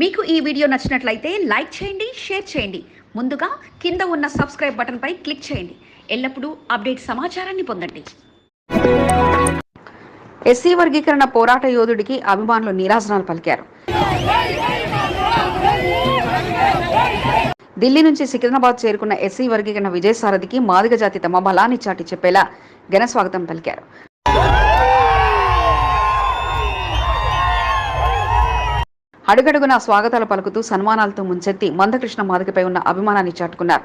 మీకు ఈ వీడియో నచ్చినట్లయితే లైక్ చేయండి షేర్ చేయండి. ముందుగా కింద ఉన్న సబ్స్క్రైబ్ బటన్పై క్లిక్ చేయండి. ఎల్లప్పుడూ అప్డేట్ సమాచారాన్ని పొందండి. ఎస్సీ వర్గీకరణ పోరాట యోధుడికి అభిమానులు నీరాజనాలు పలికారు. ఢిల్లీ నుంచి సికింద్రాబాద్ చేరుకున్న ఎస్సీ వర్గీకరణ విజయసారథికి మాదిగ జాతి తమ బలాన్ని చాటి చెప్పేలా ఘన స్వాగతం పలికారు. అడుగడుగున స్వాగతాలు పలుకుతూ సన్మానాలతో ముంచెత్తి మందకృష్ణ మాదికపై ఉన్న అభిమానాన్ని చాటుకున్నారు.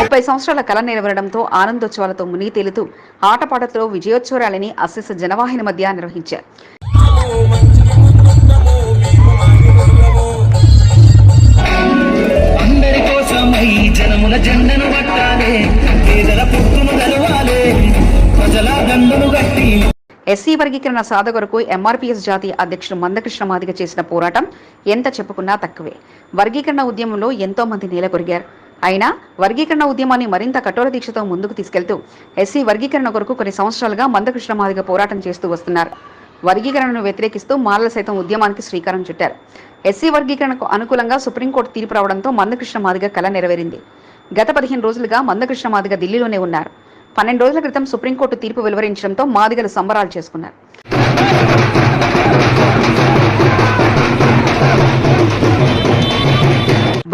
ముప్పై సంవత్సరాల కళ నెరవేరడంతో ఆనందోత్సవాలతో మునిగి తేలుతూ ఆటపాటలతో విజయోత్సవాలని అశిస్ జనవాహిని మధ్య నిర్వహించారు. ఎస్సీ వర్గీకరణ సాధకొరకు ఎంఆర్పీఎస్ జాతీయ అధ్యక్షుడు మందకృష్ణ మాదిగ చేసిన పోరాటం ఎంత చెప్పుకున్నా తక్కువే. వర్గీకరణ ఉద్యమంలో ఎంతో మంది నేలకొరిగారు అయినా వర్గీకరణ ఉద్యమాన్ని మరింత కఠోర దీక్షతో ముందుకు తీసుకెళ్తూ ఎస్సీ వర్గీకరణ కొరకు కొన్ని సంవత్సరాలుగా మందకృష్ణ మాదిగ పోరాటం చేస్తూ వస్తున్నారు. వర్గీకరణను వ్యతిరేకిస్తూ మాలల సైతం ఉద్యమానికి శ్రీకారం చుట్టారు. ఎస్సీ వర్గీకరణకు అనుకూలంగా సుప్రీంకోర్టు తీర్పు రావడంతో మందకృష్ణ మాదిగ కళ నెరవేరింది. గత పదిహేను రోజులుగా మందకృష్ణ మాదిగ ఢిల్లీలోనే ఉన్నారు. పన్నెండు రోజుల క్రితం సుప్రీంకోర్టు తీర్పు వెలువరించడంతో మాదిగలు సంబరాలు చేసుకున్నారు.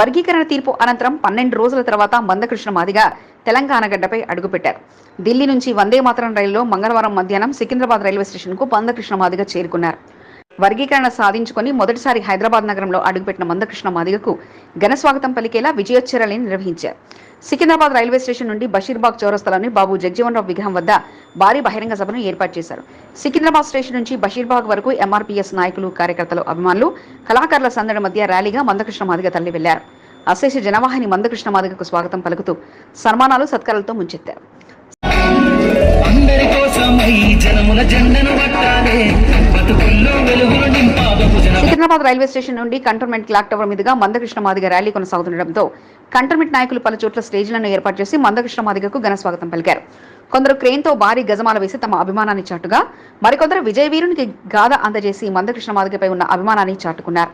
వర్గీకరణ తీర్పు అనంతరం పన్నెండు రోజుల తర్వాత మందకృష్ణ మాదిగ తెలంగాణ గడ్డపై అడుగుపెట్టారు. ఢిల్లీ నుంచి వందే మాతరం రైలులో మంగళవారం మధ్యాహ్నం సికింద్రాబాద్ రైల్వే స్టేషన్కు మందకృష్ణ మాదిగ చేరుకున్నారు. వర్గీకరణ సాధించుకొని మొదటిసారి హైదరాబాద్ నగరంలో అడుగుపెట్టిన మందకృష్ణ మాదిగకు ఘన స్వాగతం పలికేలా విజయోత్సరాలను నిర్వహించారు. సికింద్రాబాద్ రైల్వే స్టేషన్ నుండి బషీర్బాగ్ చౌరస్తాలోని బాబు జగ్జీవన్ రావు విగ్రహం వద్ద భారీ బహిరంగ సభను ఏర్పాటు చేశారు. సికింద్రాబాద్ స్టేషన్ నుంచి బషీర్బాగ్ వరకు ఎంఆర్పీఎస్ నాయకులు కార్యకర్తలు అభిమానులు కళాకారుల సందడి మధ్య ర్యాలీగా మందకృష్ణ మాదిగ తల్లి వెళ్ళారు. అశేష జనవాహిని మందకృష్ణ మాదిగకు స్వాగతం పలుకుతూ సన్మానాలు సత్కారాలతో ముంచెత్తారు. సికింద్రాబాద్ రైల్వే స్టేషన్ నుండి కంటోన్మెంట్ క్లాక్ టవర్ మీదుగా మందకృష్ణ మాదిగ ర్యాలీ కొనసాగుతుండటంతో కంటోన్మెంట్ నాయకులు పలు చోట్ల స్టేజ్లను ఏర్పాటు చేసి మందకృష్ణ మాదిగకు ఘన స్వాగతం పలికారు. కొందరు క్రేన్తో భారీ గజమాల వేసి తమ అభిమానాన్ని చాటుగా మరికొందరు విజయవీరునికి గాథ అందజేసి మందకృష్ణ మాదిగపై ఉన్న అభిమానాన్ని చాటుకున్నారు.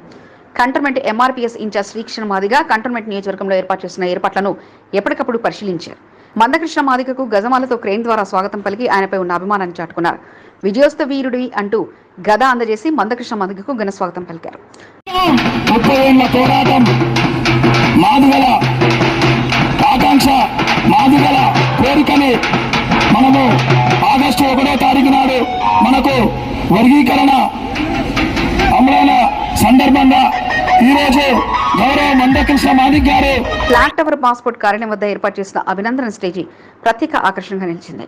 Cantonment MRPS in charge Srikrishna Madiga cantonment నియోజకవర్గంలో ఏర్పాటు చేసిన ఏర్పాట్లను ఎప్పటికప్పుడు పరిశీలించారు. మందకృష్ణ మాదికకు గజమాలతో క్రేన్ ద్వారా స్వాగతం పలికి ఆయనపై ఉన్న అభిమానాన్ని చాటుకున్నారు. విజయోత్సవ వీరుడి అంటూ గద అందజేసి మందకృష్ణ మాదిగకు ఘన స్వాగతం పలికారు. ఆకాంక్ష మాదిగల కోరికని మనము ఆగస్టు ఒకటో తారీఖు నాడు మనకు వర్గీకరణ అమలైన సందర్భంగా ఈరోజు గౌరవ మందకృష్ణ మాదిక్ గారు ఫ్లాగ్ టవర్ పాస్పోర్ట్ కార్యాలయం వద్ద ఏర్పాటు చేసిన అభినందన స్టేజీ ప్రత్యేక ఆకర్షణగా నిలిచింది.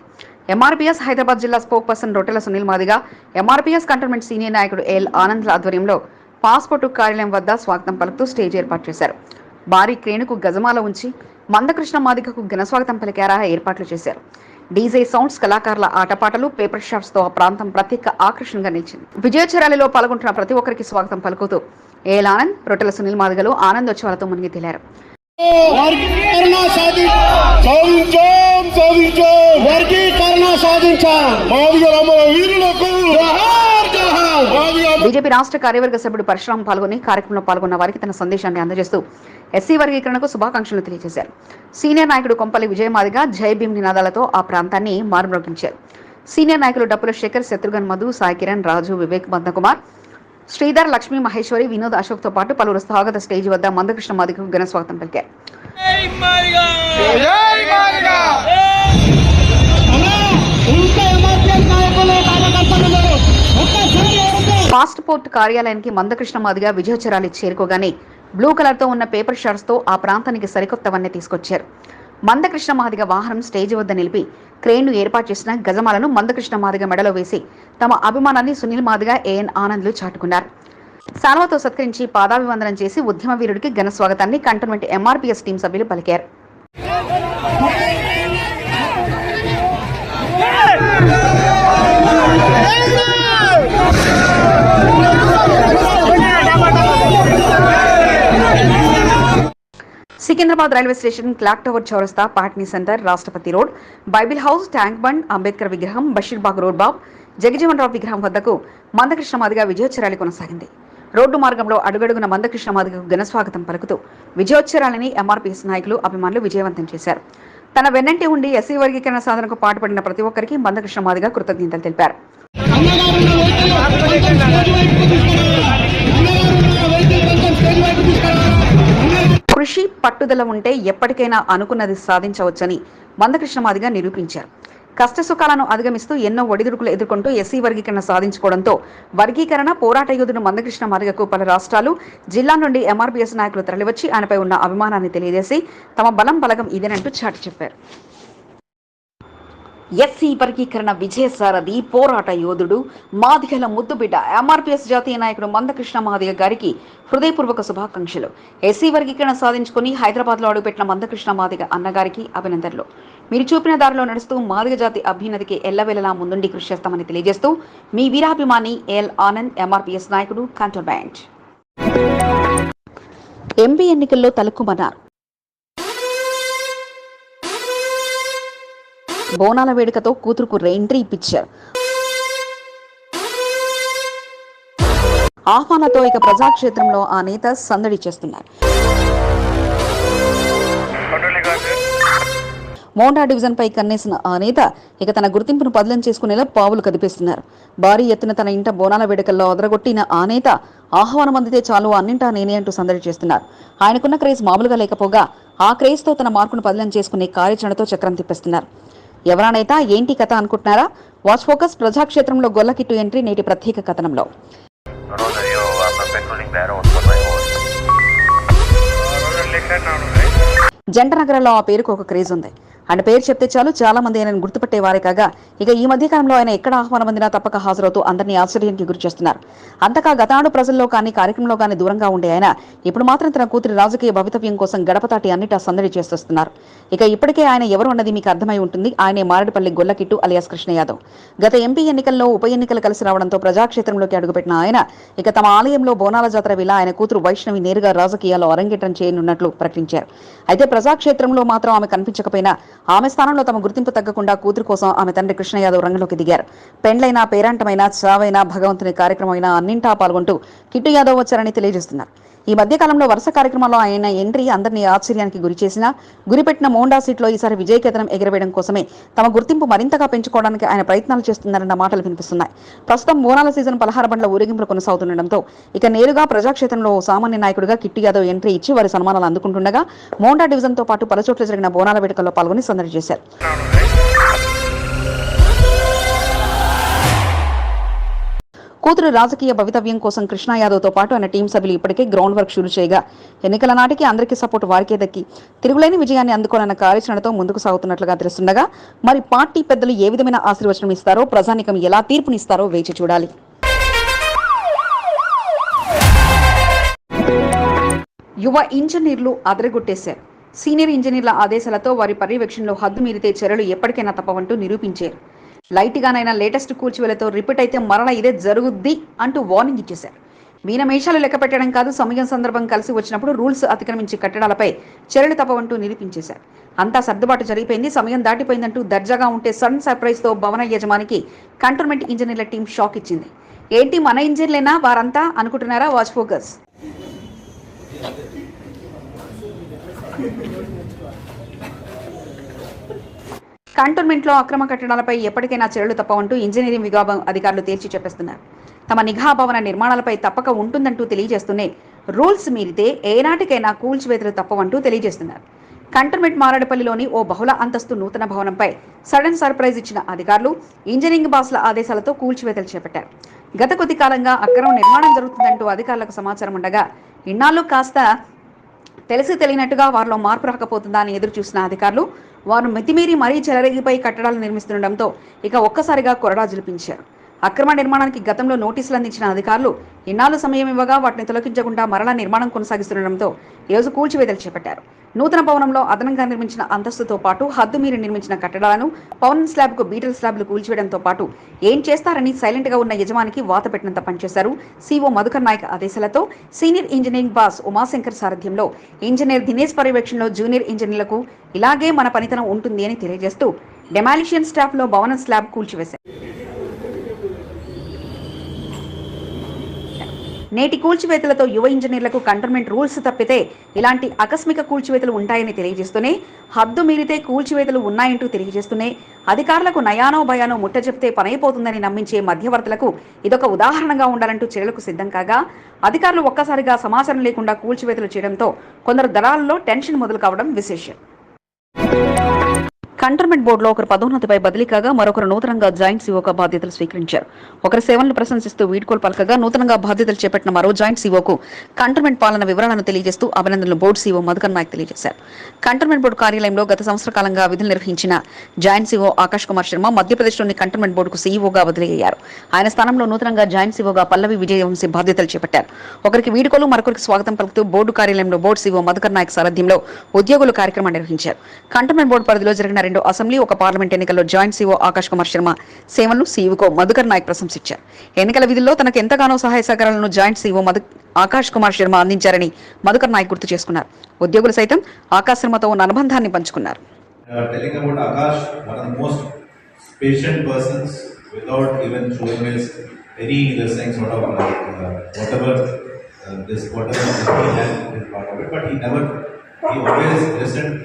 ఎంఆర్పీఎస్ హైదరాబాద్ జిల్లా spoke person Rottela Sunil Madiga MRPS cantonment senior నాయకుడు ఎల్ ఆనంద్ల ఆధ్వర్యంలో పాస్పోర్టు కార్యాలయం వద్ద స్వాగతం పలుకుతూ స్టేజ్ ఏర్పాటు చేశారు. భారీ క్రేణుకు గజమాల ఉంచి మందకృష్ణ మాదిగకు ఘనస్వాగతం పలికారా ఏర్పాట్లు చేశారు. డీజే సౌండ్స్ కళాకారుల ఆటపాటలు పేపర్ షాప్స్తో ఆ ప్రాంతం ప్రత్యేక ఆకర్షణగా నిలిచింది. విజయోత్సవాలలో పాల్గొంటున్న ప్రతి ఒక్కరికి స్వాగతం పలుకుతూ ఏల్ ఆనంద్ రొట్టెల సునీల్ మాదిగలు ఆనందోత్సవాలతో మునిగి తేలారు. వర్గీకరణ సాధి సాధించాం సాధించాం. వర్గీకరణ సాధించాం. మాదిగల వీరులకు బీజేపీ రాష్ట్ర కార్యవర్గ సభ్యుడు పరశురాం పాల్గొని కార్యక్రమంలో పాల్గొన్న వారికి తన సందేశాన్ని అందజేస్తూ ఎస్సీ వర్గీకరణకు శుభాకాంక్షలు తెలియజేశారు. సీనియర్ నాయకుడు కొంపల్లి విజయమాదిగా జై భీమ్ నినాదాలతో ఆ ప్రాంతాన్ని మారుమ్రోగించారు సీనియర్ నాయకులు డప్పుల శేఖర్ శత్రుఘ్న మధు సాయి కిరణ్ రాజు వివేక్ బందకుమార్ శ్రీధర్ లక్ష్మీ మహేశ్వరి వినోద్ అశోక్తో పాటు పలువురు స్వాగత స్టేజ్ వద్ద మందకృష్ణ మాదిగకు ఘన స్వాగతం పలికారు. ఎవరైతే పాస్పోర్ట్ కార్యాలయానికి మందకృష్ణ మాదిగా విజయోత్సరాలు చేరుకోగానే బ్లూ కలర్తో ఉన్న పేపర్ షాట్స్తో ఆ ప్రాంతానికి సరికొత్తవన్నీ తీసుకొచ్చారు. మందకృష్ణ మాదిగ వాహనం స్టేజ్ వద్ద నిలిపి క్రేన్ను ఏర్పాటు చేసిన గజమాలను మందకృష్ణ మాదిగ మెడలో వేసి తమ అభిమానాన్ని సునీల్ మాదిగ ఏఎన్ ఆనంద్లు చాటుకున్నారు. సాల్వతో సత్కరించి పాదాభివందనం చేసి ఉద్యమ వీరుడికి ఘన స్వాగతాన్ని కంటోన్మెంట్ ఎంఆర్పీఎస్ టీం సభ్యులు పలికారు. Secunderabad railway station clock tower చౌరస్తా Patny centre Rashtrapati road Bible house tank bund Ambedkar విగ్రహం బషీర్బాగ్ రోడ్ బాబ్ జగజీవన్ రావు విగ్రహం వద్దకు మందకృష్ణ మాదిగా విజయోత్సరాలు కొనసాగింది రోడ్డు మార్గంలో అడుగడుగున మందకృష్ణ మాదిగకు ఘనస్వాగతం పలుకుతూ విజయోత్సరాలని ఎంఆర్పీఎస్ నాయకులు అభిమానులు విజయవంతం చేశారు తన వెన్నంటి ఉండి ఎస్సీ వర్గీకరణ సాధనకు పాటుపడిన ప్రతి ఒక్కరికి మందకృష్ణ మాదిగ కృతజ్ఞతలు తెలిపారు అన్నగారు కృషి పట్టుదల ఉంటే ఎప్పటికైనా అనుకున్నది సాధించవచ్చని మందకృష్ణ మాదిగా నిరూపించారు. కష్టసుఖాలను అధిగమిస్తూ ఎన్నో ఒడిదుడుకులు ఎదుర్కొంటూ ఎస్సీ వర్గీకరణ సాధించుకోవడంతో వర్గీకరణ పోరాట యోధుడు మందకృష్ణ మాదిగకు పలు రాష్ట్రాలు జిల్లా నుండి ఎంఆర్పీఎస్ నాయకులు తరలివచ్చి ఆయనపై ఉన్న అభిమానాన్ని తెలియజేసి తమ బలం బలగం ఇదేనంటూ చాటి చెప్పారు. ఎస్సీ వర్గీకరణ విజయసారథి పోరాట యోధుడు మాదిగల ముద్దుబిడ్డ ఎంఆర్పీఎస్ జాతీయ నాయకుడు మందకృష్ణ మాదిగ గారికి హృదయపూర్వక శుభాకాంక్షలు. ఎస్సీ వర్గీకరణ సాధించుకుని హైదరాబాద్లో అడుగుపెట్టిన మందకృష్ణ మాదిగ అన్నగారికి అభినందనలు. మీరు చూపిన దారిలో నడుస్తూ మాదిగ జాతి అభ్యున్నతికి ఎల్లవెల్లలా ముందుండి కృషి చేస్తామని తెలియజేస్తూ మీ వీరాభిమాని ఎల్ ఆనంద్ ఎంఆర్పీఎస్ నాయకుడు కంటోన్మెంట్. ఎంపీ ఎన్నికల్లో తలకుమన్నారు. బోనాల వేడుకతో కూతురుకు ఎంట్రీ ఇప్పించారు. ఆహ్వానంతో ఇక ప్రజాక్షేత్రంలో ఆ నేత సందడి చేస్తున్నారు. మోండా డివిజన్ పై కన్నేసిన ఆ నేత ఇక తన గుర్తింపును పదిలం చేసుకునేలా పావులు కదిపిస్తున్నారు. భారీ ఎత్తున తన ఇంట బోనాల వేడుకల్లో అదరగొట్టిన ఆ నేత ఆహ్వానం అందితే చాలు అన్నింటా నేనే అంటూ సందడి చేస్తున్నారు. ఆయనకున్న క్రేజ్ మామూలుగా లేకపోగా ఆ క్రేజ్తో తన మార్కును పదిలం చేసుకునే కార్యాచరణతో చక్రం తిప్పిస్తున్నారు. ఎవరానైతా ఏంటి కథ అనుకుంటున్నారా? వాచ్ ఫోకస్ ప్రజాక్షేత్రంలో గొల్లకిట్టు ఎంట్రీ నేటి ప్రత్యేక కథనంలో. జంట నగరంలో ఆ పేరుకు ఒక క్రేజ్ ఉంది. ఆయన పేరు చెప్తే చాలు చాలా మంది ఆయనను గుర్తుపట్టేవారే కాగా ఇక ఈ మధ్య కాలంలో ఆయన ఎక్కడ ఆహ్వానం అందినా తప్పక హాజరవుతూ అందరినీ ఆశ్చర్యానికి గురి చేస్తున్నారు. అంతకా గతాడు ప్రజల్లో కానీ కార్యక్రమంలో కానీ దూరంగా ఉండే ఆయన ఇప్పుడు మాత్రం తన కూతురి రాజకీయ భవితవ్యం కోసం గడపతాటి అన్నిటా సందడి చేస్తున్నారు ఇక ఇప్పటికే ఆయన ఎవరు అన్నది మీకు అర్థమై ఉంటుంది. ఆయనే మారేడుపల్లి గొల్లకిట్టు అలియాస్ కృష్ణ యాదవ్. గత ఎంపీ ఎన్నికల్లో ఉప ఎన్నికలు కలిసి రావడంతో ప్రజాక్షేత్రంలోకి అడుగుపెట్టిన ఆయన ఇక తమ ఆలయంలో బోనాల జాతర విలా ఆయన కూతురు వైష్ణవి నేరుగా రాజకీయాల్లో అరంగేటం చేయనున్నట్లు ప్రకటించారు. అయితే ప్రజాక్షేత్రంలో మాత్రం ఆమె కనిపించకపోయినా ఆమె స్థానంలో తమ గుర్తింపు తగ్గకుండా కూతురు కోసం ఆమె తండ్రి కృష్ణ యాదవ్ రంగంలోకి దిగారు. పెండ్లైనా పేరాంటమైన చావైనా భగవంతుని కార్యక్రమమైనా అన్నింటా పాల్గొంటూ కిట్టు యాదవ్ వచ్చారని తెలియజేస్తున్నారు. ఈ మధ్యకాలంలో వరుస కార్యక్రమాల్లో ఆయన ఎంట్రీ అందరినీ ఆశ్చర్యానికి గురి చేసిన గురిపెట్టిన మోండా సీట్లో ఈసారి విజయకేతనం ఎగరవేయడం కోసమే తమ గుర్తింపు మరింతగా పెంచుకోవడానికి ఆయన ప్రయత్నాలు చేస్తున్నారన్న మాటలు వినిపిస్తున్నాయి. ప్రస్తుతం బోనాల సీజన్ పలహార బండ్ల ఊరేగింపులు కొనసాగుతుండటంతో ఇక నేరుగా ప్రజాక్షేత్రంలో ఓ సామాన్య నాయకుడిగా కిట్టి యాదవ్ ఎంట్రీ ఇచ్చి వారి సన్మానాలు అందుకుంటుండగా మోండా డివిజన్తో పాటు పలు చోట్ల జరిగిన బోనాల వేడుకల్లో పాల్గొని సందడి చేశారు. కూతురు రాజకీయ భవితవ్యం కోసం కృష్ణా యాదవ్తో పాటు ఆయన టీం సభ్యులు ఇప్పటికే గ్రౌండ్ వర్క్ షూరు చేయగా ఎన్నికల నాటికి అందరికీ సపోర్ట్ వారికే దక్కి తిరుగులేని విజయాన్ని అందుకోనన్న కార్యాచరణతో ముందుకు సాగుతున్నట్లుగా తెలుస్తుండగా మరి పార్టీ పెద్దలు ఏ విధమైన ఆశీర్వచనం ఇస్తారో ప్రజానికం ఎలా తీర్పునిస్తారో వేచి చూడాలి. యువ ఇంజనీర్లు అదరగొట్టేశారు. సీనియర్ ఇంజనీర్ల ఆదేశాలతో వారి పర్యవేక్షణలో హద్దు మీరితే చర్యలు ఎప్పటికైనా తప్పవంటూ నిరూపించారు. లైట్గానైనా లేటెస్ట్ కూల్చివేలతో రిపీట్ అయితే మరణ ఇదే జరుగుద్ది అంటూ వార్నింగ్ ఇచ్చేశారు. మీనమేషాలు లెక్క పెట్టడం కాదు సమయం సందర్భం కలిసి వచ్చినప్పుడు రూల్స్ అతిక్రమించి కట్టడాలపై చర్యలు తప్పవంటూ నిరూపించేశారు. అంతా సర్దుబాటు జరిగిపోయింది సమయం దాటిపోయిందంటూ దర్జాగా ఉంటే సడన్ సర్ప్రైజ్తో భవన యజమానికి కంటోన్మెంట్ ఇంజనీర్ల టీం షాక్ ఇచ్చింది. ఏంటి మన ఇంజనీర్లేనా వారంతా అనుకుంటున్నారా వాచ్ ఫోకస్? కంటోన్మెంట్లో అక్రమ కట్టడాలపై ఎప్పటికైనా చర్యలు తప్పవంటూ ఇంజనీరింగ్ విభాగం అధికారులు తేల్చి చెప్పేస్తున్నారు. తమ నిఘా భవన నిర్మాణాలపై తప్పక ఉంటుందంటూ తెలియజేస్తూనే రూల్స్ మీరితే ఏనాటికైనా కూల్చివేతలు తప్పవంటూ తెలియజేస్తున్నారు. కంటోన్మెంట్ మారడపల్లిలోని ఓ బహుళ అంతస్తు నూతన భవనంపై సడన్ సర్ప్రైజ్ ఇచ్చిన అధికారులు ఇంజనీరింగ్ బాస్ల ఆదేశాలతో కూల్చివేతలు చేపట్టారు. గత కొద్ది కాలంగా అక్రమ నిర్మాణం జరుగుతుందంటూ అధికారులకు సమాచారం ఉండగా ఇన్నాళ్ళు కాస్త తెలిసి తెలియనట్టుగా వారిలో మార్పు రాకపోతుందా అని ఎదురు చూసిన అధికారులు వారు మితిమీరి మరీ చెలరేగిపై కట్టడాలు నిర్మిస్తుండటంతో ఇక ఒక్కసారిగా కొరడా జిలిపించారు. అక్రమ నిర్మాణానికి గతంలో నోటీసులు అందించిన అధికారులు ఇన్నాళ్ళు సమయం ఇవ్వగా వాటిని తొలగించకుండా మరలా నిర్మాణం కొనసాగిస్తుండటంతో ఈరోజు కూల్చివేతలు చేపట్టారు. నూతన భవనంలో అదనంగా నిర్మించిన అంతస్తుతో పాటు హద్దు మీరి నిర్మించిన కట్టడాలను పవన్ స్లాబ్కు బీటల్ స్లాబ్లు కూల్చివేయడంతో పాటు ఏం చేస్తారని సైలెంట్గా ఉన్న యజమానికి వాత పెట్టినంత పనిచేశారు సీఓ మధుకర్ నాయక్ ఆదేశాలతో సీనియర్ ఇంజనీరింగ్ బాస్ ఉమాశంకర్ సారథ్యంలో ఇంజనీర్ దినేష్ పర్యవేక్షణలో జూనియర్ ఇంజనీర్లకు ఇలాగే మన పనితనం ఉంటుంది అని తెలియజేస్తూ డెమాలిషియన్ స్టాఫ్లో భవనం స్లాబ్ కూల్చివేశారు. నేటి కూల్చివేతలతో యువ ఇంజనీర్లకు కంటోన్మెంట్ రూల్స్ తప్పితే ఇలాంటి ఆకస్మిక కూల్చివేతలు ఉంటాయని తెలియజేస్తూనే హద్దు మీరితే కూల్చివేతలు ఉన్నాయంటూ తెలియజేస్తూనే అధికారులకు నయానో భయానో ముట్ట చెప్తే పనైపోతుందని నమ్మించే మధ్యవర్తులకు ఇదొక ఉదాహరణగా ఉండాలంటూ చర్యలకు సిద్ధం కాగా అధికారులు ఒక్కసారిగా సమాచారం లేకుండా కూల్చివేతలు చేయడంతో కొందరు దళాలలో టెన్షన్ మొదలు కావడం విశేషం. కంటర్మెంట్ బోర్డులో ఒకరు పదోన్నతిపై బదిలీ కాగా మరొకరు నూతనంగా జాయింట్ సీఓగా బాధ్యతలు స్వీకరించారు. ఒకరి సేవలను ప్రశంసిస్తూ వీడ్కోలు పలకగా నూతనంగా బాధ్యతలు చేపట్టిన మరో జాయింట్ సీఓకు కంటర్మెంట్ పాలన వివరాలను తెలియజేస్తూ అభినందనలు బోర్డు సీఓ మధుకర్ నాయక్ తెలియజేశారు. కంటర్మెంట్ బోర్డు కార్యాలయంలో గత సంవత్సర కాలంగా విధులు నిర్వహించిన జాయింట్ సీఓ ఆకాష్ కుమార్ శర్మ మధ్యప్రదేశ్లోని కంటర్మెంట్ బోర్డుకు సీఈఓగా బదిలీ అయ్యారు. ఆయన స్థానంలో నూతనంగా జాయింట్ సీఓగా పల్లవి విజయవంశీ బాధ్యతలు చేపట్టారు. ఒకరికి వీడ్కోలు మరొకరికి స్వాగతం పలుకుతూ బోర్డు కార్యాలయంలో బోర్డు సీఓ మధుకర్ నాయక్ సారథ్యంలో ఉద్యోగులు కార్యక్రమం నిర్వహించారు. కంటర్మెంట్ బోర్డు పరిధిలో జరిగిన రెండు అసెంబ్లీ ఒక పార్లమెంట్ ఎన్నికల్లో జాయింట్ సీఓ ఆకాష్ కుమార్ శర్మ సేవలను సీఈఓకు మధుకర్ నాయక్ ప్రశంసించారు. ఎన్నికల విధుల్లో తనకు ఎంతగానో సహాయ సహకారాలను జాయింట్ సీఓ మధు ఆకాష్ కుమార్ శర్మ అందించారని మధుకర్ నాయక్ గుర్తు చేసుకున్నారు. ఉద్యోగులు సైతం ఆకాష్ శర్మతో ఉన్న అనుబంధాన్ని పంచుకున్నారు. Uh, patient persons without even showing any this sort of uh, whatever uh, this whatever he had is part of it, but he never he always listened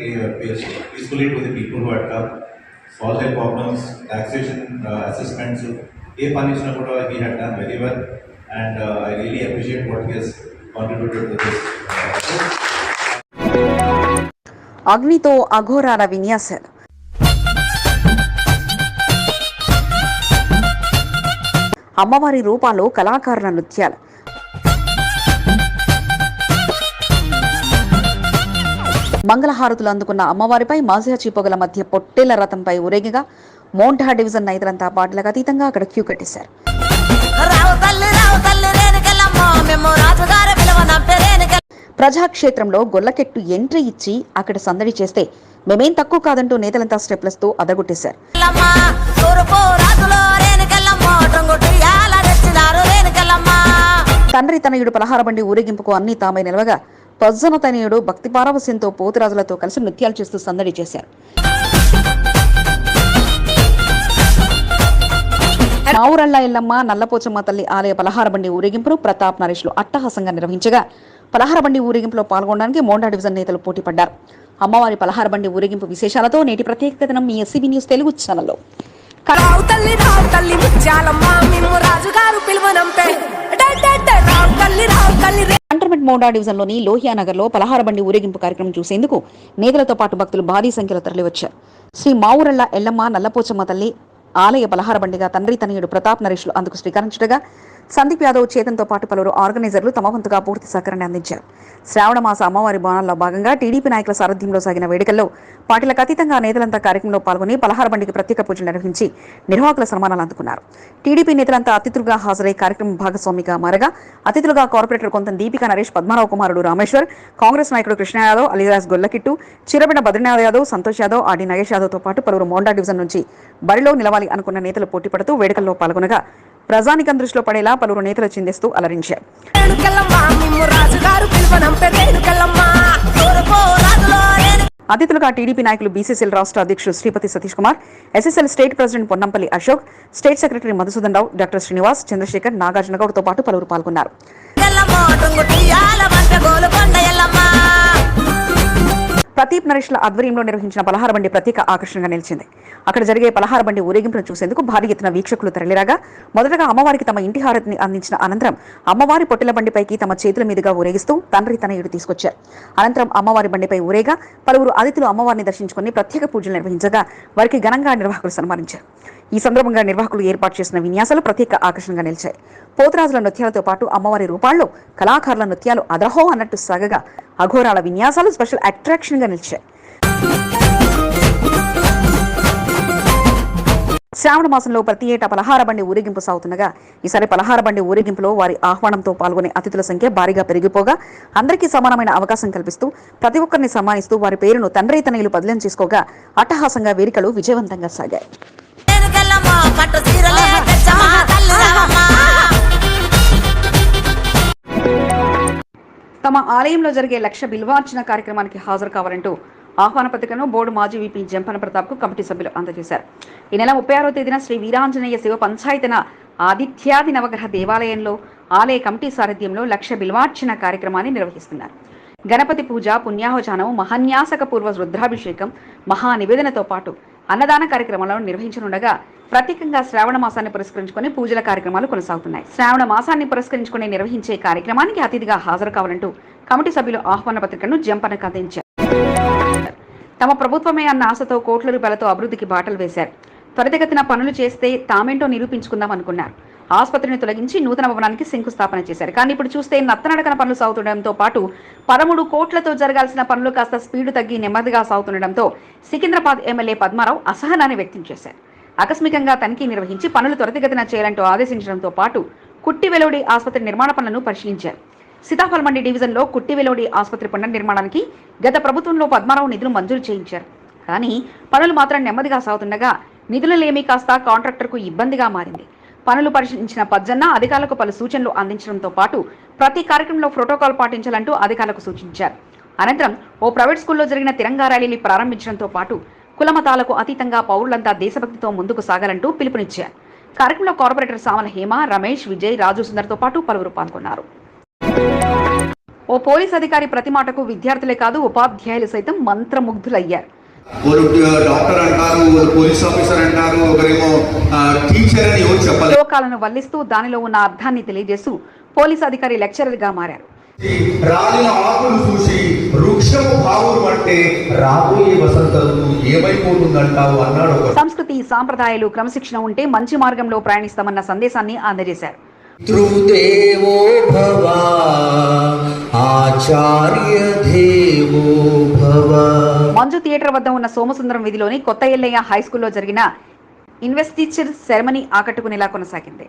peacefully to the people who had come, solved their problems, taxation uh, assessments. A punishment he had done very well, and uh, I really appreciate what he has contributed to this. Uh, అగ్నితో అఘోరాల విన్యాసాలు అమ్మవారి రూపాలు కళాకారుల నృత్యాలు మంగళహారతులు అందుకున్న అమ్మవారిపై మాజియాచి పొగల మధ్య పొట్టేల రథంపై ఊరేగిగా Monda division నైతులంతా పాటలకు అతీతంగా అక్కడ క్యూ కట్టేశారు. ప్రజాక్షేత్రంలో గొల్లకెట్టు ఎంట్రీ ఇచ్చి అక్కడ సందడి చేస్తే మేమేం తక్కువ కాదంటూ నేతలంతా స్టెప్లెస్తో అదగొట్టేశారు. తండ్రి తనయుడు పలహార బండి ఊరేగింపుకు అన్ని తామై నిలవగా పజ్జన తనయుడు భక్తి పారవస్యంతో పోతురాజులతో కలిసి నృత్యాలు చేస్తూ సందడి చేశారు. మావురళ్ళ ఎల్లమ్మ నల్లపోచమ్మ తల్లి ఆలయ పలహార బండి ఊరేగింపును ప్రతాప్ నరేష్లు అట్టహాసంగా నిర్వహించగా పలహార బండి ఊరేగింపులో పాల్గొనడానికి మోండా డివిజన్ నేతలు పోటీ పడ్డారు అమ్మవారి పలహార బండి ఊరేగింపు విశేషాలతో నేటి ప్రత్యేక కథనం మీ ఎస్సీబీ న్యూస్ తెలుగు ఛానల్లో. రావు తల్లి రావు తల్లి ముత్యాలమ్మ మేము రాజుగారు పిలువనంపే. రావు తల్లి రావు తల్లి కంటర్మెంట్ మోడా డివిజన్లోని లోహియా నగర్లో పలహార బండి ఊరేగింపు కార్యక్రమం చూసేందుకు నేతలతో పాటు భక్తులు భారీ సంఖ్యలో తరలివచ్చారు. శ్రీ మావురల్ల ఎల్లమ్మ నల్లపోచమ్మ తల్లి ఆలయ పలహార బండిగా తండ్రి తనయుడు ప్రతాప్ నరేష్లు అందుకు స్వీకరించగా సందీప్ యాదవ్ చేతన్తో పాటు పలువురు ఆర్గనైజర్లు తమ వంతుగా పూర్తి సహకారాన్ని అందించారు. శ్రావణ మాస అమ్మవారి బోనాల్లో భాగంగా టీడీపీ నాయకుల సారథ్యంలో సాగిన వేడుకల్లో పార్టీలకు అతీతంగా నేతలంతా కార్యక్రమంలో పాల్గొని పలహార బండికి ప్రత్యేక పూజలు నిర్వహించి నిర్వాహకుల సన్మానాలు అందుకున్నారు. టీడీపీ నేతలంతా అతిథులుగా హాజరై కార్యక్రమం భాగస్వామిగా మారగా అతిథులుగా కార్పొరేటర్ కొంత దీపికా నరేష్ పద్మారావు కుమారుడు రామేశ్వర్ కాంగ్రెస్ నాయకుడు కృష్ణ యాదవ్ అలీరాజ్ గొల్లకిట్టు చిరబిన బద్రీనాథ్ యాదవ్ సంతోష్ యాదవ్ ఆడి నగేష్ యాదవ్తో పాటు పలువురు మోండా డివిజన్ నుంచి బరిలో నిలవాలి అనుకున్న నేతలు పోటీ పడుతూ వేడుకల్లో పాల్గొనగా ప్రజానికం దృష్టిలో పడేలా పలువురు నేతలు చిందేస్తూ అలరించారు. అతిథులుగా టీడీపీ నాయకులు బీసీసీఎల్ రాష్ట్ర అధ్యక్షుడు Sripathi Satish Kumar SSL state president Ponnampalli Ashok state secretary Madhusudan Rao doctor Srinivas Chandrasekhar Nagarjuna గౌడ్తో పాటు పలువురు పాల్గొన్నారు. ప్రదీప్ నరేష్ల ఆధ్వర్యంలో నిర్వహించిన పలహార బండి ప్రత్యేక ఆకర్షణగా నిలిచింది. అక్కడ జరిగే పలహార బండి ఊరేగింపును చూసేందుకు భారీ ఎత్తున వీక్షకులు తరలిరాగా మొదటగా అమ్మవారికి తమ ఇంటి హారతిని అందించిన అనంతరం అమ్మవారి పొట్టెల బండిపైకి తమ చేతుల మీదుగా ఊరేగిస్తూ తండ్రి తనయుడు తీసుకొచ్చారు. అనంతరం అమ్మవారి బండిపై ఊరేగా పలువురు అతిథులు అమ్మవారిని దర్శించుకుని ప్రత్యేక పూజలు నిర్వహించగా వారికి ఘనంగా నిర్వాహకులు సన్మానించారు. ఈ సందర్భంగా నిర్వాహకులు ఏర్పాటు చేసిన విన్యాసాలు ప్రత్యేక ఆకర్షణగా నిలిచాయి. పోతరాజుల నృత్యాలతో పాటు అమ్మవారి రూపాల్లో కళాకారుల నృత్యాలు అదరహో అన్నట్టు సాగగా అఘోరాల విన్యాసాలు స్పెషల్ అట్రాక్షన్గా నిలిచాయి. శ్రావణ మాసంలో ప్రతి ఏటా పలహార బండి ఊరేగింపు సాగుతుండగా ఈసారి పలహార బండి ఊరేగింపులో వారి ఆహ్వానంతో పాల్గొనే అతిథుల సంఖ్య భారీగా పెరిగిపోగా అందరికీ సమానమైన అవకాశం కల్పిస్తూ ప్రతి ఒక్కరిని సమ్మానిస్తూ వారి పేరును తండ్రి తనయులు బదిలీ చేసుకోగా అట్టహాసంగా వేడుకలు విజయవంతంగా సాగాయి. తమ ఆలయంలో జరిగే లక్ష బిల్వార్చన కార్యక్రమానికి హాజరు కావాలంటూ ఆహ్వాన పత్రికను బోర్డు మాజీ వీపీ జంపన ప్రతాప్కు కమిటీ సభ్యులు అందజేశారు. ఈ నెల ముప్పై ఆరో తేదీన శ్రీ వీరాంజనేయ శివ పంచాయతన ఆదిత్యాది నవగ్రహ దేవాలయంలో ఆలయ కమిటీ సారథ్యంలో లక్ష బిల్వార్చన కార్యక్రమాన్ని నిర్వహిస్తున్నారు. గణపతి పూజ పుణ్యాహోచానం మహాన్యాసక పూర్వ రుద్రాభిషేకం మహా నివేదనతో పాటు అన్నదాన కార్యక్రమాలను నిర్వహించనుండగా ప్రత్యేకంగా శ్రావణ మాసాన్ని పురస్కరించుకొని పూజల కార్యక్రమాలు కొనసాగుతున్నాయి. శ్రావణ మాసాన్ని పురస్కరించుకుని నిర్వహించే కార్యక్రమానికి అతిథిగా హాజరు కావాలంటూ కమిటీ సభ్యులు ఆహ్వాన పత్రికను జంపనకు అందించారు తమ ప్రభుత్వమే అన్న ఆశతో కోట్ల రూపాయలతో అభివృద్ధికి బాటలు వేశారు. త్వరితగతిన పనులు చేస్తే తామేంటో నిరూపించుకుందాం అనుకున్నారు. ఆసుపత్రిని తొలగించి నూతన భవనానికి శంకుస్థాపన చేశారు. కానీ ఇప్పుడు చూస్తే నత్తనడకన పనులు సాగుతుండటంతో పాటు పదమూడు కోట్లతో జరగాల్సిన పనులు కాస్త స్పీడు తగ్గి నెమ్మదిగా సాగుతుండటంతో సికింద్రాబాద్ ఎమ్మెల్యే పద్మారావు అసహనాన్ని వ్యక్తం చేశారు. ఆకస్మికంగా తనిఖీ నిర్వహించి పనులు త్వరితగతిన చేయాలంటూ ఆదేశించడంతో పాటు కుట్టి వెలోడి ఆసుపత్రి నిర్మాణ పనులను పరిశీలించారు. సీతాఫల్ మండి డివిజన్లో కుట్టి వెలోడి ఆసుపత్రి పునర్నిర్మాణానికి గత ప్రభుత్వంలో పద్మారావు నిధులు మంజూరు చేయించారు. కానీ పనులు మాత్రం నెమ్మదిగా సాగుతుండగా నిధులలేమీ కాస్త కాంట్రాక్టర్కు ఇబ్బందిగా మారింది. పనులు పరిశీలించిన పజ్జన్న అధికారులకు పలు సూచనలు అందించడంతో పాటు ప్రతి కార్యక్రమంలో ప్రోటోకాల్ పాటించాలంటూ అధికారులకు సూచించారు. అనంతరం ఓ ప్రైవేట్ స్కూల్లో జరిగిన తిరంగా ర్యాలీని ప్రారంభించడంతో పాటు కులమతాలకు అతీతంగా పౌరులంతా దేశభక్తితో ముందుకు సాగాలంటూ పిలుపునిచ్చారు. కార్యక్రమంలో కార్పొరేటర్ సామల హేమ రమేష్ విజయ్ రాజు సుందర్తో పాటు పలువురు పాల్గొన్నారు. ఓ పోలీస్ అధికారి ప్రతి మాటకు విద్యార్థులే కాదు ఉపాధ్యాయులు సైతం మంత్రముగ్ధులయ్యారు. ఒకరు డాక్టర్ అంటారు ఒకరు పోలీస్ ఆఫీసర్ అంటారు ఒకరేమో ఆ, టీచర్ అని ఎవరు చెప్పలేదు. శ్లోకాలను వల్లిస్తూ దానిలో ఉన్న అర్థాన్ని తెలియజేస్తూ పోలీస్ అధికారి లెక్చరర్గా మారారు. రాలిన ఆకులు చూసి వృక్షము భావులు అంటే రాబోయే వసంత ఏమైపోతుందంటావు అన్నాడు సంస్కృతి సాంప్రదాయాలు క్రమశిక్షణ ఉంటే మంచి మార్గంలో ప్రయాణిస్తామన్న సందేశాన్ని అందజేశారు. పితృదేవో భవ ఆచార్య దేవో భవ. మంజు థియేటర్ వద్ద ఉన్న సోమసుందరం వీధిలోని కొత్త ఎల్లయ్య హై స్కూల్లో జరిగిన ఇన్వెస్టిచర్ సెరమనీ ఆకట్టుకునేలా కొనసాగింది.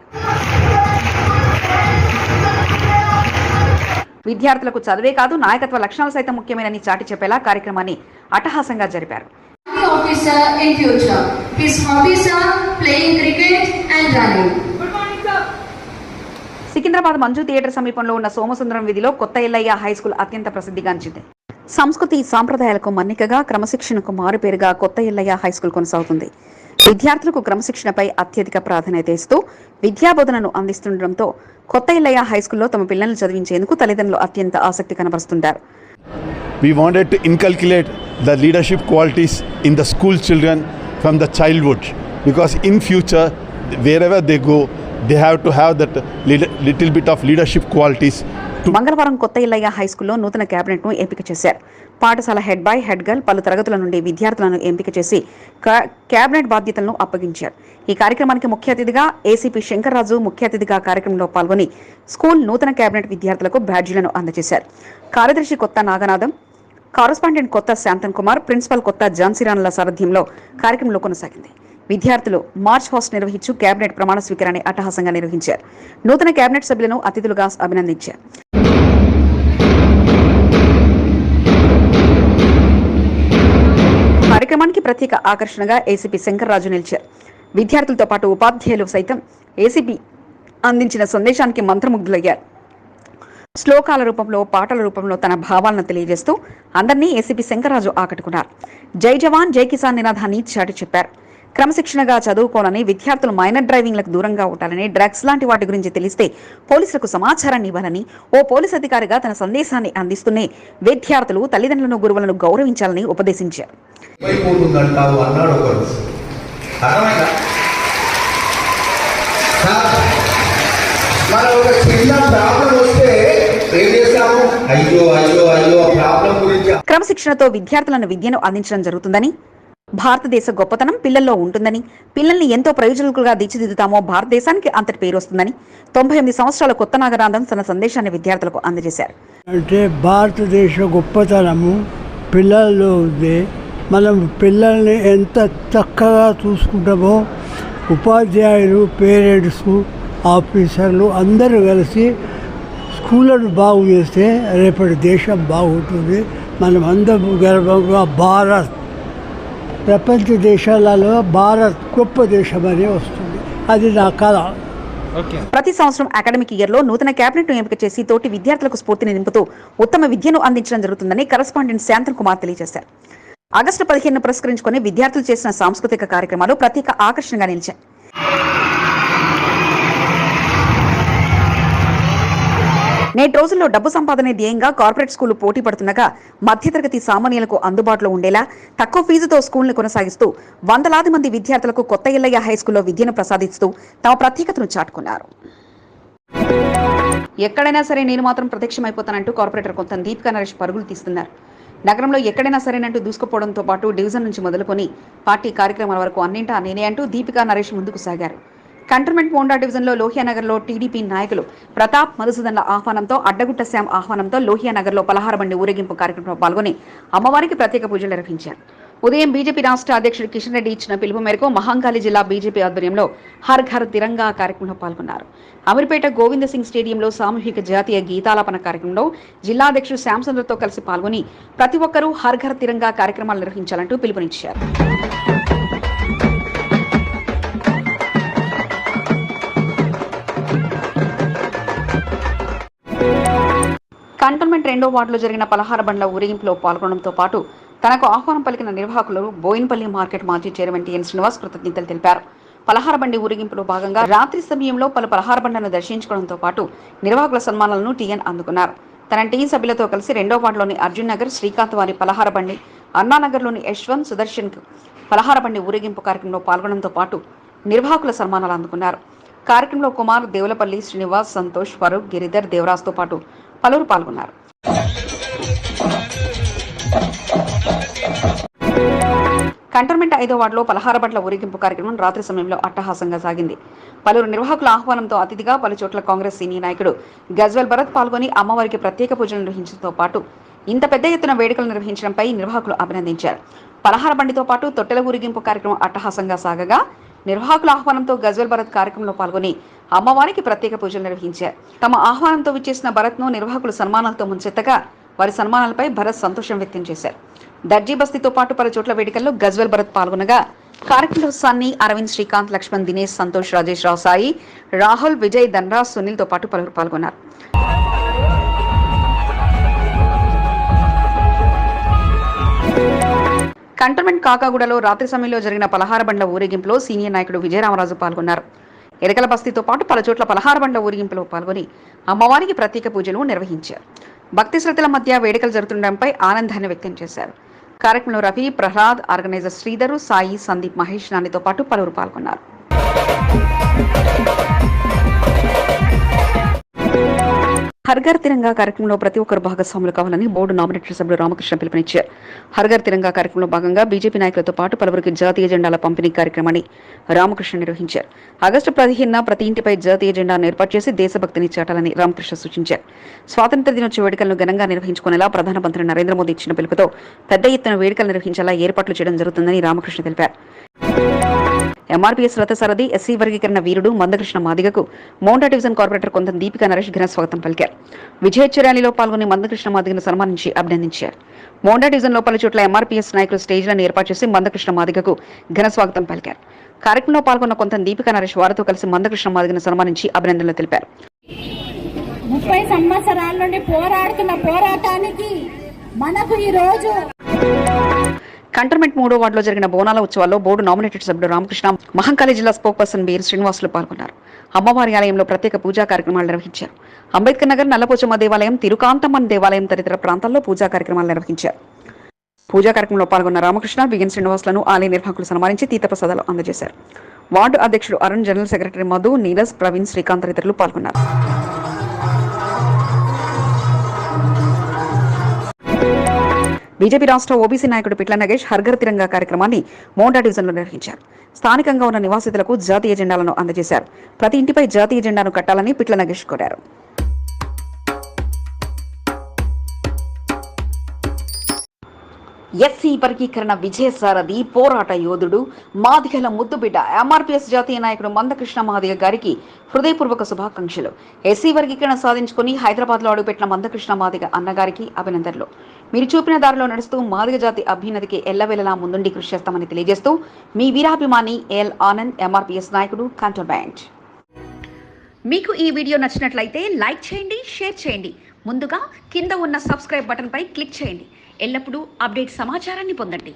విద్యార్థులకు చదివే కాదు నాయకత్వ లక్షణాలు సైతం ముఖ్యమైనని చాటి చెప్పేలా కార్యక్రమాన్ని అట్టహాసంగా జరిపారు. సికింద్రాబాద్ మంజు థియేటర్ సమీపంలో ఉన్న సోమసుందరం వీధిలో కొత్త ఎల్లయ్య హై స్కూల్ అత్యంత ప్రసిద్ధిగాంచింది. సంస్కృతి సాంప్రదాయాలకు మన్నికగా క్రమశిక్షణకు మారుపేరుగా కొత్త ఎల్లయ్య హై స్కూల్ కొనసాగుతుంది. విద్యార్థులకు క్రమశిక్షణపై అత్యధిక ప్రాధాన్యత ఇస్తూ విద్యాబోధనను అందిస్తుండటంతో కొత్త ఇల్లయ్య హైస్కూల్లో తమ పిల్లలను చదివించేందుకు తల్లిదండ్రులు అత్యంత ఆసక్తి కనబరుస్తుంటారు. The leadership qualities in the school children from the childhood because in future where they go they have to have that little bit of leadership qualities మంగళవారం కొత్త ఇల్లయ్య హైస్కూల్లో నూతన కేబినెట్ను ఎంపిక చేశారు. పాఠశాల హెడ్ బాయ్ హెడ్ గర్ల్ పలు తరగతుల నుండి విద్యార్థులను ఎంపిక చేసి క్యాబినెట్ కేబినెట్ బాధ్యతలను అప్పగించారు. ఈ కార్యక్రమానికి ముఖ్య అతిథిగా ఏసీపీ శంకర్రాజు ముఖ్య అతిథిగా కార్యక్రమంలో పాల్గొని స్కూల్ నూతన కేబినెట్ విద్యార్థులకు బ్యాడ్జీలను అందజేశారు. కార్యదర్శి కొత్త నాగనాథం కారస్పాండెంట్ కొత్త శాంతన్ కుమార్ ప్రిన్సిపల్ కొత్త జాన్సీరాన్ల సారథ్యంలో కార్యక్రమంలో కొనసాగింది. విద్యార్థులు మార్చ్ ఫాస్ట్ నిర్వహించు కేబినెట్ ప్రమాణ స్వీకారాన్ని అట్టహాసంగా నిర్వహించారు. నూతన కేబినెట్ సభ్యులను అతిథులుగా అభినందించారు. కార్యక్రమానికి ప్రత్యేక ఆకర్షణగా ఏసీపీ శంకర్రాజు నిలిచారు. విద్యార్థులతో పాటు ఉపాధ్యాయులు సైతం ఏసీపీ అందించిన సందేశానికి మంత్రముగ్ధులయ్యారు. శ్లోకాల రూపంలో పాటల రూపంలో తన భావాలను తెలియజేస్తూ అందరినీ ఏసీపీ శంకర్రాజు ఆకట్టుకున్నారు. జై జవాన్ జై కిసాన్ నినాదాన్ని చాటి చెప్పారు క్రమశిక్షణగా చదువుకోవాలని విద్యార్థులు మైనర్ డ్రైవింగ్లకు దూరంగా ఉండాలని డ్రగ్స్ లాంటి వాటి గురించి తెలిస్తే పోలీసులకు సమాచారాన్ని ఇవ్వాలని ఓ పోలీస్ అధికారిగా తన సందేశాన్ని అందిస్తూనే విద్యార్థులు తల్లిదండ్రులను గురువులను గౌరవించాలని ఉపదేశించారు. క్రమశిక్షణతో విద్యార్థులను విద్యను అందించడం జరుగుతుందని భారతదేశ గొప్పతనం పిల్లల్లో ఉంటుందని పిల్లల్ని ఎంతో ప్రయోజనకులుగా తీర్చిదిద్దుతామో భారతదేశానికి అంతటి పేరు వస్తుందని తొంభై ఎనిమిది సంవత్సరాల కొత్త నాగరాంధం తన సందేశాన్ని విద్యార్థులకు అందజేశారు. అంటే భారతదేశ గొప్పతనము పిల్లల్లో ఉంది మనం పిల్లల్ని ఎంత చక్కగా చూసుకుంటామో ఉపాధ్యాయులు పేరెంట్స్ ఆఫీసర్లు అందరూ కలిసి స్కూళ్ళను బాగు చేస్తే రేపటి దేశం బాగుంటుంది. మనం అందరం గర్వంగా భారత్ ప్రపంచ దేశాలలో భారత్ గొప్ప దేశం అని వస్తుంది. అది నా కళ. ప్రతి సంవత్సరం అకాడమిక్ ఇయర్లో నూతన కేబినెట్ను ఎంపిక చేసి తోటి విద్యార్థులకు స్ఫూర్తిని నింపుతూ ఉత్తమ విద్యను అందించడం జరుగుతుందని కరస్పాండెంట్ శాంతన్ కుమార్ తెలియజేశారు. ఆగస్టు పదిహేను పురస్కరించుకుని విద్యార్థులు చేసిన సాంస్కృతిక కార్యక్రమాలు ప్రత్యేక ఆకర్షణగా నిలిచాయి. నేటి రోజుల్లో డబ్బు సంపాదనే ధ్యేయంగా కార్పొరేట్ స్కూళ్ళు పోటీ పడుతుండగా మధ్యతరగతి సామాన్యులకు అందుబాటులో ఉండేలా తక్కువ ఫీజుతో స్కూల్ని కొనసాగిస్తూ వందలాది మంది విద్యార్థులకు కొత్త ఎల్లయ్య హై స్కూల్లో విద్యను ప్రసాదిస్తూ తమ ప్రత్యేకతను చాటుకున్నారు. ఎక్కడైనా సరే నేను మాత్రం ప్రత్యక్షమైపోతానంటూ కార్పొరేటర్ కొంత దీపికా నరేష్ పరుగులు తీస్తున్నారు. నగరంలో ఎక్కడైనా సరేనంటూ దూసుకుపోవడంతో పాటు డివిజన్ నుంచి మొదలుకొని పార్టీ కార్యక్రమాల వరకు అన్నింటా నేనే అంటూ దీపికా నరేష్ ముందుకు సాగారు. కంటర్మెంట్ మోండా డివిజన్లో లోహియానగర్లో టీడీపీ నాయకులు ప్రతాప్ మధుసూదన్ల ఆహ్వానంతో అడ్డగుట్ట శ్యామ్ ఆహ్వానంతో లోహియానగర్లో పలహార బండి ఊరేగింపు కార్యక్రమంలో పాల్గొని అమ్మవారికి ప్రత్యేక పూజలు నిర్వహించారు. ఉదయం బీజేపీ రాష్ట్ర అధ్యక్షుడు కిషన్ రెడ్డి ఇచ్చిన పిలుపు మేరకు మహంకాళి జిల్లా బీజేపీ ఆధ్వర్యంలో హర్ ఘర్ తిరంగా కార్యక్రమంలో పాల్గొన్నారు. అమీర్పేట గోవింద సింగ్ స్టేడియంలో సామూహిక జాతీయ గీతాలాపన కార్యక్రమంలో జిల్లా అధ్యక్షుడు శ్యాంసుందర్తో కలిసి పాల్గొని ప్రతి ఒక్కరూ హర్ ఘర్ తిరంగా కార్యక్రమాలు నిర్వహించాలంటూ పిలుపునిచ్చారు. కంటోన్మెంట్ రెండో వార్డులో జరిగిన పలహార బండ్ల ఊరేగింపులో పాల్గొనడంతో పాటు తనకు ఆహ్వానం పలికిన నిర్వాహకులు బోయిన్పల్లి మార్కెట్ మాజీ చైర్మన్ టిఎన్ శ్రీనివాస్ కృతజ్ఞతలు తెలిపారు. పలహార బండి ఊరేగింపులో భాగంగా రాత్రి సమయంలో పలు పలహార బండ్లను దర్శించుకోవడంతో పాటు నిర్వాహకుల సన్మానాలను టిఎన్ అందుకున్నారు. తన టీ సభ్యులతో కలిసి రెండో వార్డులోని అర్జున్ నగర్ శ్రీకాంత్ వారి పలహార బండి అన్నానగర్లోని యశ్వంత్ సుదర్శన్ పలహార బండి ఊరేగింపు కార్యక్రమంలో పాల్గొనడంతో పాటు నిర్వాహకుల సన్మానాలు అందుకున్నారు. కార్యక్రమంలో కుమార్ దేవులపల్లి శ్రీనివాస్ సంతోష్ ఫరూక్ గిరిధర్ దేవరాజ్తో పాటు పలువురు పాల్గొన్నారు. కంటోన్మెంట్ ఐదో వార్డులో పలహార బండ్ల ఊరేగింపు కార్యక్రమం రాత్రి సమయంలో అట్టహాసంగా సాగింది. పలువురు నిర్వాహకుల ఆహ్వానంతో అతిథిగా పలు చోట్ల కాంగ్రెస్ సీనియర్ నాయకుడు గజ్వల్ భరత్ పాల్గొని అమ్మవారికి ప్రత్యేక పూజలు నిర్వహించడంతో పాటు ఇంత పెద్ద ఎత్తున వేడుకలు నిర్వహించడంపై నిర్వాహకులు అభినందించారు. పలహార బండితో పాటు తొట్టెల ఊరేగింపు కార్యక్రమం అట్టహాసంగా సాగగా నిర్వాహకుల ఆహ్వానంతో గజ్వల్ భరత్ కార్యక్రమంలో పాల్గొని అమ్మవారికి ప్రత్యేక పూజలు నిర్వహించారు. తమ ఆహ్వానంతో విచ్చేసిన భరత్ను నిర్వాహకులు సన్మానాలతో ముంచెత్తగా వారి సన్మానాలపై భరత్ సంతోషం వ్యక్తం చేశారు. దర్జీ బస్తీతో పాటు పలు చోట్ల వేడుకల్లో గజ్వల్ భరత్ పాల్గొనగా కార్యక్రమంలో సన్నీ అరవింద్ శ్రీకాంత్ లక్ష్మణ్ దినేష్ సంతోష్ రాజేష్ రావు సాయి రాహుల్ విజయ్ ధనరాజ్ సునీల్తో పాటు పలువురు పాల్గొన్నారు. కంటోన్మెంట్ కాకాగూడలో రాత్రి సమయంలో జరిగిన పలహార బండ్ల ఊరేగింపులో సీనియర్ నాయకుడు విజయరామరాజు పాల్గొన్నారు. ఎరకల బస్తీతో పాటు పలు చోట్ల పలహార బండ్ల ఊరేగింపులో పాల్గొని అమ్మవారికి ప్రత్యేక పూజలు నిర్వహించారు. భక్తి శ్రద్ధల మధ్య వేడుకలు జరుగుతుండడంపై ఆనందాన్ని వ్యక్తం చేశారు. కార్యక్రమంలో రవి ప్రహ్లాద్ ఆర్గనైజర్ శ్రీధరు సాయి సందీప్ మహేష్ నానితో పాటు పలువురు పాల్గొన్నారు. హర్ఘర్ తిరంగా కార్యక్రమంలో ప్రతి ఒక్కరు భాగస్వాములు కావాలని బోర్డు నామినేటర్ సభ్యులు రామకృష్ణ పిలుపునిచ్చారు. హర్ఘర్ తిరంగా కార్యక్రమంలో భాగంగా బీజేపీ నాయకులతో పాటు పలువురికి జాతీయ జెండాల పంపిణీ కార్యక్రమాన్ని రామకృష్ణ నిర్వహించారు. ఆగస్టు పదిహేనున ప్రతి ఇంటిపై జాతీయ జెండాను ఏర్పాటు చేసి దేశభక్తిని చాటాలని రామకృష్ణ సూచించారు. స్వాతంత్ర దినోత్సవ వేడుకలను ఘనంగా నిర్వహించుకునేలా ప్రధానమంత్రి నరేంద్ర మోదీ ఇచ్చిన పిలుపుతో పెద్ద ఎత్తున వేడుకలు నిర్వహించేలా ఏర్పాట్లు చేయడం జరుగుతుందని రామకృష్ణ తెలిపారు. ఎంఆర్పీఎస్ రథసారథి ఎస్సీ వర్గీకరణ వీరుడు మందకృష్ణ మాదిగకు మౌంటా డివిజన్ కార్పొరేటర్ కొంత దీపిక నరేష్ ఘన స్వాగతం పలికారు. విజయోత్సవ ర్యాలీలో పాల్గొని మందకృష్ణ మాదిగను సన్మానించి అభినందించారు. మౌంటా డివిజన్లో పలు చోట్ల ఎంఆర్పీఎస్ నాయకులు స్టేజ్లను ఏర్పాటు చేసి మందకృష్ణ మాదిగకు ఘన స్వాగతం పలికారు. కార్యక్రమంలో పాల్గొన్న కొంత దీపిక నరేష్ వారితో కలిసి మందకృష్ణ మాదిగను సన్మానించి అభినందనలు తెలిపారు. ముప్పై సంవత్సరాల నుండి పోరాడుతున్న పోరాటానికి మనకు ఈ రోజు కంటర్మెంట్ మూడో వార్డులో జరిగిన బోనాల ఉత్సవాల్లో బోర్డు నామినేటెడ్ సభ్యుడు రామకృష్ణ మహంకాళి జిల్లా స్పోక్ పర్సన్ బీర్ శ్రీనివాసులు పాల్గొన్నారు. అమ్మవారి ఆలయంలో ప్రత్యేక పూజా కార్యక్రమాలు నిర్వహించారు. అంబేద్కర్ నగర్ నల్లపోచమ్మ దేవాలయం తిరుకాంతమ్మన్ దేవాలయం తదితర ప్రాంతాల్లో పూజా కార్యక్రమాలు నిర్వహించారు. పూజా కార్యక్రమంలో పాల్గొన్న రామకృష్ణ బిఎన్ శ్రీనివాసులను ఆలయ నిర్వాహకులు సన్మానించి తీతప్రసాదాలు అందజేశారు. వార్డు అధ్యక్షుడు అరుణ్ జనరల్ సెక్రటరీ మధు నీరజ్ ప్రవీణ్ శ్రీకాంత్ తదితరులు పాల్గొన్నారు. బీజేపీ రాష్ట్ర ఓబీసీ నాయకుడు పిట్ల నగేష్ హర్ఘర్ తిరంగా కార్యక్రమాన్ని మోండా డివిజన్లో నిర్వహించారు. స్థానికంగా ఉన్న నివాసితులకు జాతీయ జెండాలను అందజేశారు. ప్రతి ఇంటిపై జాతీయ జెండాను కట్టాలని పిట్ల నగేష్ కోరారు. ఎస్సీ వర్గీకరణ విజయసారథి పోరాట యోధుడు మాదిగల ముద్దుబిడ్డ ఎంఆర్పీఎస్ జాతీయ నాయకుడు మందకృష్ణ మాదిగ గారికి హృదయపూర్వక శుభాకాంక్షలు. ఎస్సీ వర్గీకరణ సాధించుకుని హైదరాబాద్లో అడుగుపెట్టిన మందకృష్ణ మాదిగ అన్నగారికి అభినందనలు. మీరు చూపిన దారిలో నడుస్తూ మాదిగ జాతి అభ్యున్నతికి ఎల్లవేళలా ముందుండి కృషి చేస్తామని తెలియజేస్తూ మీ వీరాభిమాని ఎల్ ఆనంద్ ఎంఆర్పిఎస్ నాయకుడు కంటోన్మెంట్ మీకు ఈ వీడియో నచ్చినట్లయితే లైక్ చేయండి షేర్ చేయండి. ముందుగా కింద ఉన్న సబ్స్క్రైబ్ బటన్పై క్లిక్ చేయండి. ఎల్లప్పుడూ అప్డేట్ సమాచారాన్ని పొందండి.